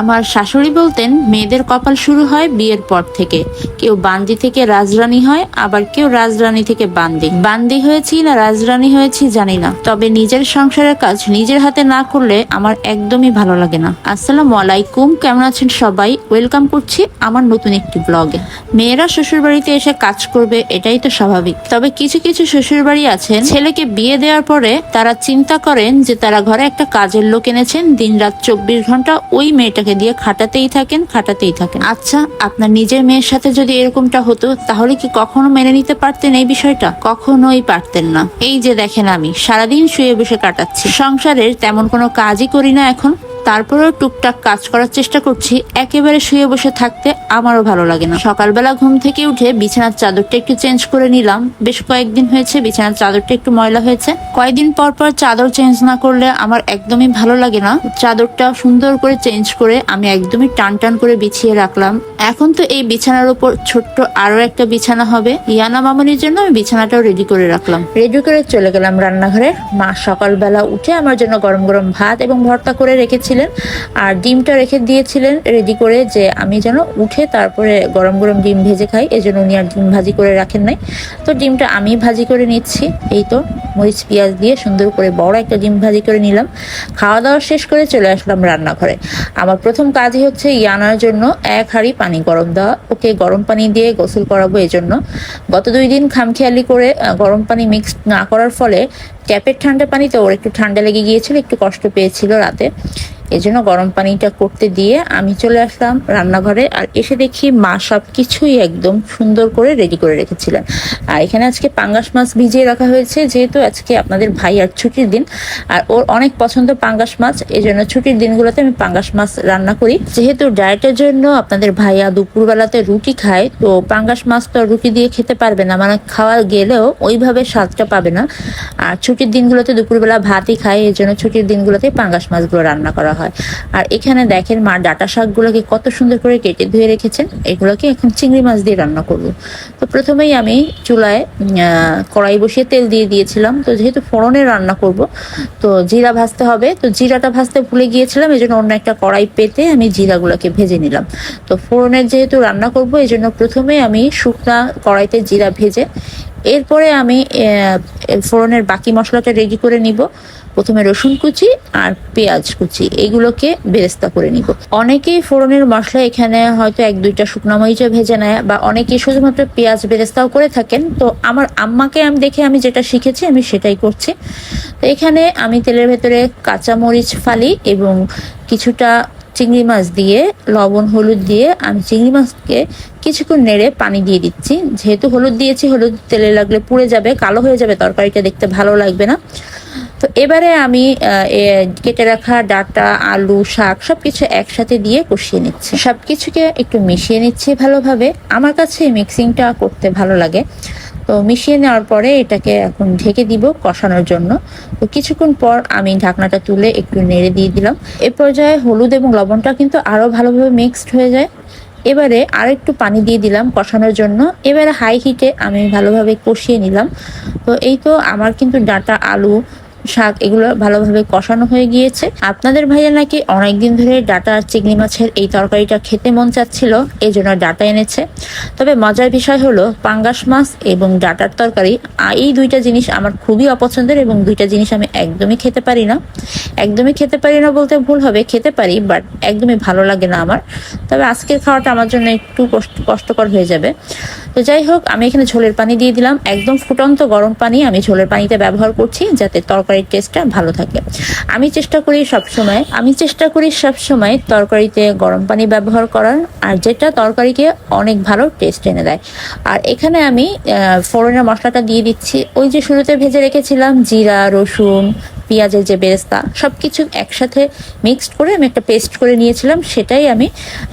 আমার শাশুড়ি বলতেন, মেয়েদের কপাল শুরু হয় বিয়ের পর থেকে। কেউ বান্দি থেকে রাজরানী হয়, আবার কেউ রাজরানী থেকে বান্দি। বান্দি হয়েছি না রাজরানী হয়েছি জানি না। তবে নিজের সংসারের কাজ নিজের হাতে না করলে আমার একদমই ভালো লাগে না। আসসালামু আলাইকুম, কেমন আছেন সবাই? ওয়েলকাম করছি আমার নতুন একটি ব্লগে। মেয়েরা শ্বশুর বাড়িতে এসে কাজ করবে, এটাই তো স্বাভাবিক। তবে কিছু কিছু শ্বশুর বাড়ি আছেন, ছেলেকে বিয়ে দেওয়ার পরে তারা চিন্তা করেন যে তারা ঘরে একটা কাজের লোক এনেছেন দিন রাত চব্বিশ ঘণ্টা ওই মেয়েটাকে দিয়ে খাটাতেই থাকেন খাটাতেই থাকেন। আচ্ছা আপনার নিজের মেয়ের সাথে যদি এরকমটা হতো, তাহলে কি কখনো মেনে নিতে পারতেন এই বিষয়টা? কখনোই পারতেন না। এই যে দেখেন আমি, সারাদিন শুয়ে বসে কাটাচ্ছি। সংসারের তেমন কোনো কাজই করি না এখন। তারপরেও টুকটাক কাজ করার চেষ্টা করছি, একেবারে শুয়ে বসে থাকতে আমারও ভালো লাগে না। সকালবেলা ঘুম থেকে উঠে বিছানার চাদরটা একটু চেঞ্জ করে নিলাম। বেশ কয়েকদিন হয়েছে বিছানার চাদরটা একটু ময়লা হয়েছে। কয়েকদিন পর পর চাদর চেঞ্জ না করলে আমার একদমই ভালো লাগে না। চাদরটা সুন্দর করে চেঞ্জ করে আমি একদমই টান টান করে বিছিয়ে রাখলাম। এখন তো এই বিছানার উপর ছোট্ট আরও একটা বিছানা হবে। ইয়ানা মামনির জন্য আমি বিছানাটাও রেডি করে রাখলাম। রেডি করে চলে গেলাম রান্নাঘরে। মা সকালবেলা উঠে আমার জন্য গরম গরম ভাত এবং ভর্তা করে রেখেছিলেন আর ডিমটা রেখে দিয়েছিলেন রেডি করে যে আমি যেন উঠে তারপরে গরম গরম ডিম ভেজে খাই। এজন্য উনি আর ডিম ভাজি করে রাখেন নাই। তো ডিমটা আমি ভাজি করে নিচ্ছি। এই তো মরিচ, পেঁয়াজ দিয়ে সুন্দর করে বড় একটা ডিম ভাজি করে নিলাম। খাওয়া দাওয়া শেষ করে চলে আসলাম রান্নাঘরে। আমার প্রথম কাজই হচ্ছে ইয়ানার জন্য এক হাঁড়ি পানি গরম দেওয়া। ওকে গরম পানি দিয়ে গোসল করাবো এজন্য। গত দুই দিন খামখেয়ালি করে গরম পানি মিক্স না করার ফলে ট্যাপের ঠান্ডা পানিতে ওর একটু ঠান্ডা লেগে গিয়েছিল, একটু কষ্ট পেয়েছিল রাতে। এজন্য গরম পানিটা করতে দিয়ে আমি চলে আসলাম রান্নাঘরে আর এসে দেখি মা সব কিছুই একদম সুন্দর করে রেডি করে রেখেছিলেন। আর এখানে আজকে পাঙ্গাস মাছ ভিজিয়ে রাখা হয়েছে, যেহেতু আজকে আপনাদের ভাই আর ছুটির দিন। আর ওর অনেক পছন্দ পাঙ্গাস মাছ এই জন্য ছুটির দিনগুলোতে আমি পাঙ্গাস মাছ রান্না করি। যেহেতু ডায়েটের জন্য আপনাদের ভাইয়া দুপুরবেলাতে রুটি খায়, তো পাঙ্গাস মাছ তো রুটি দিয়ে খেতে পারবে না মানে খাওয়া গেলেও ওইভাবে স্বাদটা পাবে না। আর ছুটির দিনগুলোতে দুপুরবেলা ভাতই খায় এই জন্য ছুটির দিনগুলোতে পাঙ্গাস মাছগুলো রান্না করা হয়। আর এখানে দেখেন মা ডাটা শাকগুলোকে কত সুন্দর করে কেটে ধুয়ে রেখেছেন, এগুলোকে এখন চিংড়ি মাছ দিয়ে রান্না করব। তো প্রথমেই আমি চুলায় কড়াই বসিয়ে তেল দিয়ে দিয়েছিলাম। তো যেহেতু ফোড়নে রান্না করব, তো জিরা ভাজতে হবে। তো জিরাটা ভাজতে ভুলে গিয়েছিলাম এই জন্য অন্য একটা কড়াই পেতে আমি জিরাগুলোকে ভেজে নিলাম। তো ফোড়নের যেহেতু রান্না করব এই জন্য প্রথমে আমি শুকনা কড়াইতে জিরা ভেজে এরপরে আমি ফোড়নের বাকি মশলাটা রেডি করে নিব। প্রথমে রসুন কুচি আর পেঁয়াজ কুচি, এগুলোকে বেরেস্তা করে নিব। অনেকেই ফোড়নের মশলা এখানে হয়তো এক দুইটা শুকনো মরিচও ভেজে নেয় বা অনেকেই শুধুমাত্র পেঁয়াজ বেরেস্তাও করে থাকেন। তো আমার আম্মাকে আমি দেখে আমি যেটা শিখেছি, আমি সেটাই করছি। তো এখানে আমি তেলের ভেতরে কাঁচা মরিচ ফালি এবং কিছুটা চিংড়ি মাছ দিয়ে, লবণ, হলুদ দিয়ে আমি চিংড়ি মাছকে কিছুক্ষণ নেড়ে পানি দিয়ে দিচ্ছি। যেহেতু হলুদ দিয়েছি, হলুদ তেলে লাগলে পুড়ে যাবে, কালো হয়ে যাবে, তরকারিটা দেখতে ভালো লাগবে না। তো এবারে আমি কেটে রাখা ডাটা, আলু, শাক সব কিছু একসাথে দিয়ে কষিয়ে নিচ্ছি। সব কিছুকে একটু মিশিয়ে নিচ্ছি ভালোভাবে। আমার কাছে মিক্সিংটা করতে ভালো লাগে। তো মিশিয়ে নেওয়ার পরে এটাকে এখন ঢেকে দিব কষানোর জন্য। তো কিছুক্ষণ পর আমি ঢাকনাটা তুলে একটু নেড়ে দিয়ে দিলাম। এ পর্যায়ে হলুদ এবং লবণটা কিন্তু আরও ভালোভাবে মিক্সড হয়ে যায়। এবারে আর একটু পানি দিয়ে দিলাম কষানোর জন্য। এবারে হাই হিটে আমি ভালোভাবে কষিয়ে নিলাম। তো এই তো আমার কিন্তু ডাটা আলু শাক এগুলো ভালোভাবে কষানো হয়ে গিয়েছে। আপনাদের ভাইয়া নাকি অনেকদিন ধরে ডাটা আর চিংড়ি মাছের এই তরকারিটা খেতে মন চাচ্ছিল এই জন্য ডাটা এনেছে। তবে মজার বিষয় হলো, পাঙ্গাস মাছ এবং ডাটার তরকারি এই দুইটা জিনিস আমার খুবই অপছন্দের এবং দুইটা জিনিস আমি একদমই খেতে পারি না। একদমই খেতে পারি না বলতে ভুল হবে, খেতে পারি, বাট একদমই ভালো লাগে না আমার। তবে আজকের খাওয়াটা আমার জন্য একটু কষ্ট- কষ্টকর হয়ে যাবে। তো যাই হোক, আমি এখানে ঝোলের পানি দিয়ে দিলাম। একদম ফুটন্ত গরম পানি আমি ঝোলের পানিতে ব্যবহার করছি যাতে তরকারির টেস্টটা ভালো থাকে। আমি চেষ্টা করি সব সময় আমি চেষ্টা করি সব সময় তরকারিতে গরম পানি ব্যবহার করার, আর যেটা তরকারিকে অনেক ভালো টেস্ট এনে দেয়। আর এখানে আমি ফোড়নের মশলাটা দিয়ে দিচ্ছি। ওই যে শুরুতে ভেজে রেখেছিলাম, জিরা, রসুন পেঁয়াজের যে বেরেস্তা সব কিছু একসাথে মিক্সড করে আমি একটা পেস্ট করে নিয়েছিলাম, সেটাই আমি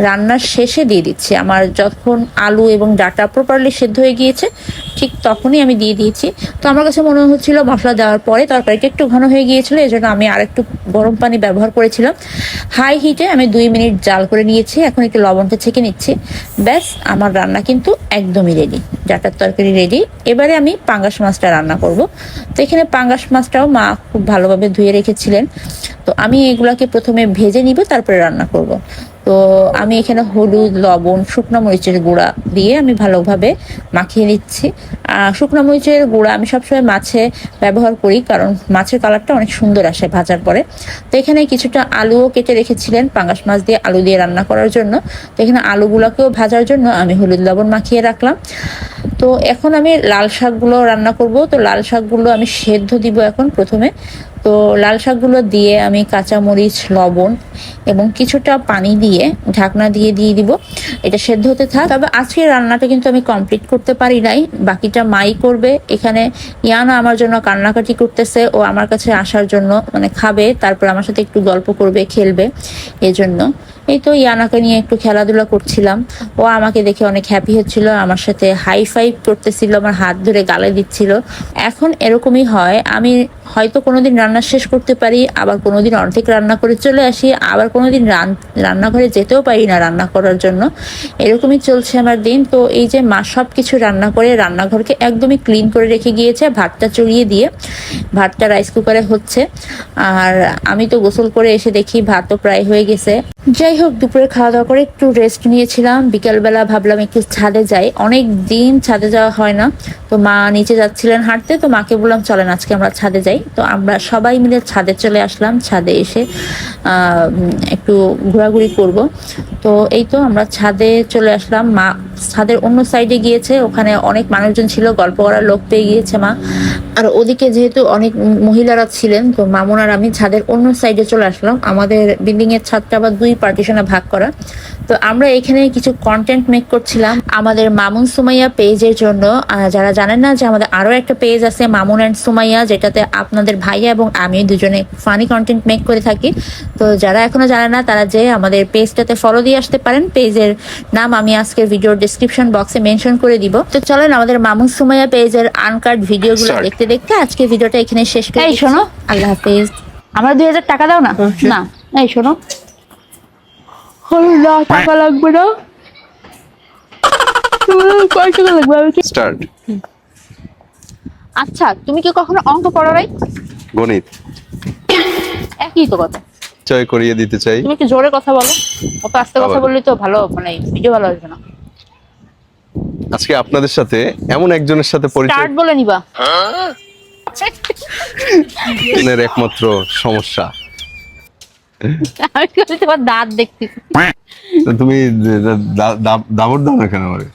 রান্নার শেষে দিয়ে দিচ্ছি। আমার যখন আলু এবং ডাটা প্রপারলি সেদ্ধ হয়ে গিয়েছে, ঠিক তখনই আমি দিয়ে দিয়েছি। তো আমার কাছে মনে হচ্ছিল মশলা দেওয়ার পরে তরকারিটা একটু ঘন হয়ে গিয়েছিল এই জন্য আমি আর একটু গরম পানি ব্যবহার করেছিলাম। হাই হিটে আমি দুই মিনিট জাল করে নিয়েছি, এখন একটু লবণটা ছেঁকে নিচ্ছি। ব্যাস, আমার রান্না কিন্তু একদমই রেডি ডাটার তরকারি রেডি এবারে আমি পাঙ্গাস মাছটা রান্না করব। তো এখানে পাঙ্গাস মাছটাও মা খুব ভালোভাবে ধুয়ে রেখেছিলেন। তো আমি এগুলাকে প্রথমে ভেজে নিব, তারপরে রান্না করব। তো আমি এখানে হলুদ, লবণ, শুকনো মরিচের গুঁড়া দিয়ে আমি ভালোভাবে মাখিয়ে নিচ্ছি। আর শুকনো মরিচের গুঁড়া আমি সবসময় মাছে ব্যবহার করি, কারণ মাছের কালারটা অনেক সুন্দর আসে ভাজার পরে। তো এখানে কিছুটা আলুও কেটে রেখেছিলেন, পাঙ্গাস মাছ দিয়ে আলু দিয়ে রান্না করার জন্য। তো এখানে আলুগুলোকেও ভাজার জন্য আমি হলুদ, লবণ মাখিয়ে রাখলাম। তো এখন আমি লাল শাকগুলো রান্না করব। তো লাল শাকগুলো আমি সেদ্ধ দিব এখন প্রথমে। তো লাল শাকগুলো দিয়ে আমি কাঁচা মরিচ লবণ এবং কিছুটা পানি দিয়ে ঢাকনা দিয়ে দিয়ে দিব। এটা সেদ্ধ হতে থাক। তবে আজকে রান্নাটা কিন্তু আমি কমপ্লিট করতে পারি নাই। বাকিটা মাই করবে। এখানে ইয়ানা আমার জন্য কান্নাকাটি করতেছে। ও আমার কাছে আসার জন্য মানে খাবে। তারপর আমার সাথে একটু গল্প করবে, খেলবে। এজন্য এই তো ইয়ানাকে নিয়ে একটু খেলাধুলা করছিলাম। ও আমাকে দেখে অনেক হ্যাপি হচ্ছিল, আমার সাথে হাই ফাইভ করতেছিল, আমার হাত ধরে গালে দিচ্ছিল। এখন এরকমই হয়, আমি হয়তো কোনোদিন রান্না শেষ করতে পারি, আবার কোনোদিন অর্ধেক রান্না করে চলে আসি, আবার কোনোদিন রান, রান্নাঘরে যেতেও পারি না রান্না করার জন্য। এরকমই চলছে আমার দিন। তো এই যে মা সব কিছু রান্না করে, রান্নাঘরকে একদমই ক্লিন করে রেখে গিয়েছে, ভাতটা চড়িয়ে দিয়ে। ভাতটা রাইস কুকারে হচ্ছে। আর আমি তো গোসল করে এসে দেখি ভাতও প্রায় হয়ে গেছে। যাই হোক দুপুরে খাওয়া দাওয়া করে একটু রেস্ট নিয়েছিলাম। বিকালবেলা ভাবলাম একটু ছাদে যাই। অনেক দিন ছাদে যাওয়া হয় না। তো মা নিচে যাচ্ছিলেন হাঁটতে, তো মাকে বললাম, চলেন, আজকে আমরা ছাদে যাই। তো আমরা সবাই মিলে ছাদে চলে আসলাম। ছাদে এসে একটু ঘোরাঘুরি করব। তো এই তো আমরা ছাদে চলে আসলাম। মা ছাদের অন্য সাইডে গিয়েছে। ওখানে অনেক মানুষজন ছিল, গল্প করার লোক পেয়ে গিয়েছে মা। আর ওদিকে যেহেতু অনেক মহিলারা ছিলেন তো মামুন আর আমি ছাদের অন্য সাইডে চলে আসলাম। আমাদের বিল্ডিং এর ছাদটা আবার দুই পার্টিশনে ভাগ করা। তো আমরা এখানে কিছু কন্টেন্ট মেক করছিলাম আমাদের মামুন সুমাইয়া পেজের জন্য। যারা জানেন না যে আমাদের আরও একটা পেজ আছে মামুন অ্যান্ড সুমাইয়া যেটাতে আপনাদের ভাইয়া এবং আমি দুজনে ফানি কন্টেন্ট মেক করে থাকি। তো যারা এখনও জানে না তারা যে আমাদের পেজটাতে ফলো দিয়ে আসতে পারেন। পেজের নাম আমি আজকের ভিডিওর ডিসক্রিপশন বক্সে মেনশন করে দিব। তো চলেন আমাদের মামুন সুমাইয়া পেজের আনকাট ভিডিওগুলো Start. দেখতে দেখতে আজকে ভিডিওটা এখানে শেষ করে এই শোনো। আল্লাহ হাফেজ। আমার দুই হাজার টাকা দাও না? না। এই শোনো। না টাকা লাগবে না? কয় টাকা লাগবে আমি কি স্টার্ট আচ্ছা তুমি কি কখনো অঙ্ক পড়ো নাই? গণিত। একই তো কথা। জয় করিয়ে দিতে চাই। তুমি একটু জোরে কথা বলো? অত আস্তে কথা বললে তো ভালো মানে ভিডিও ভালো আসবে না। আজকে আপনাদের সাথে এমন একজনের সাথে পরিচয় স্টার্ট বলে নিবা। এর একমাত্র সমস্যা। আমি তোমার দাঁত দেখতেছি তুমি দাবর দাও না কেন আমারে?